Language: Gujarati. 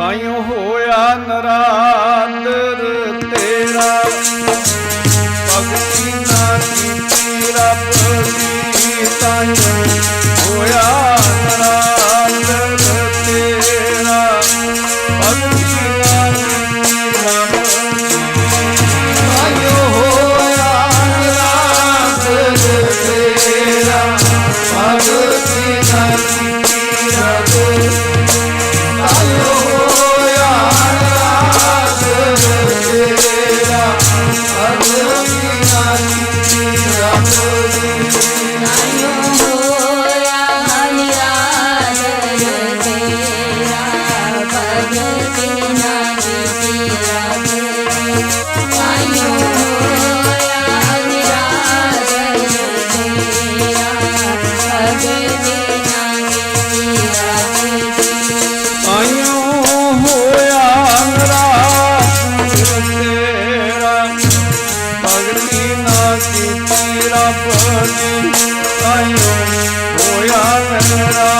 ਕਾਇਓ ਹੋਇਆ ਨਰਾ Thank you. લાભની આયો હોયા